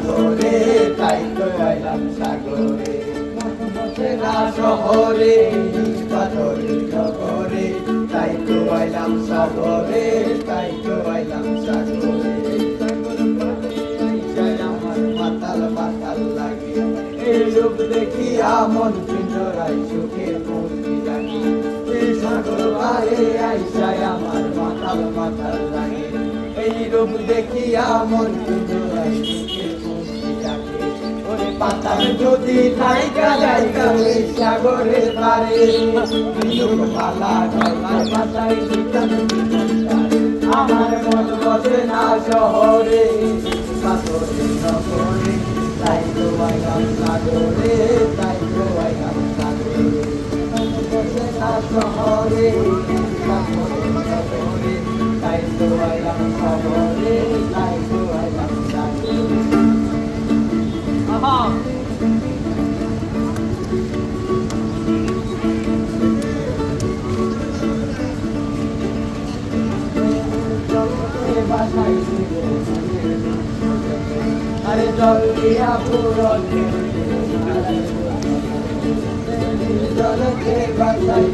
সাগরে তাই তো আইলাম সাগরে। না শহরে পাথরে নগরে তাই তো আইলাম সাগরে তাই তো আইলাম সাগরে। মাতাল মাতাল লাগে। এই রূপ দেখিয়া মন পিঞ্জরাই সুখে এই আমার মাতাল মাতাল লাগে। এই রূপ দেখিয়া মন পিঞ্জরাই পাতাল যদি নাইকা যাইকা ওই সাগরের পারে। আমার মন বসে না শহরে। নগরে, তাই তো আইলাম সাগরে, তাই তো আইলাম সাগরে। তাই তো আইলাম শহরে আরে জল দিয়া পুরন জলকে বাঁচাই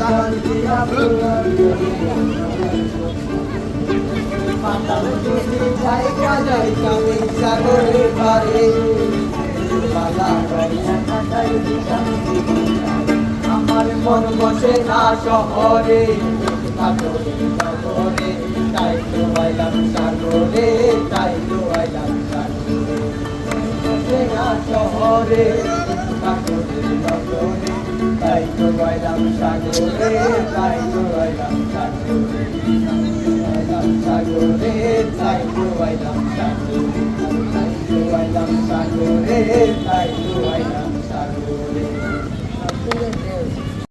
জল দিয়া পুরন জায়গা আমি সাগরে পারে আমার মন বসে না শহরে নগরে তাই তো আইলাম সাগরে তাই তো আইলাম সাগরে বসে না শহরে পাথরে তাই তো আইলাম সাগরে তাই তো আইলাম সাগরে সাগরে তাই তো আইলাম সাগরে তাই তো আইলাম সাগরে তাই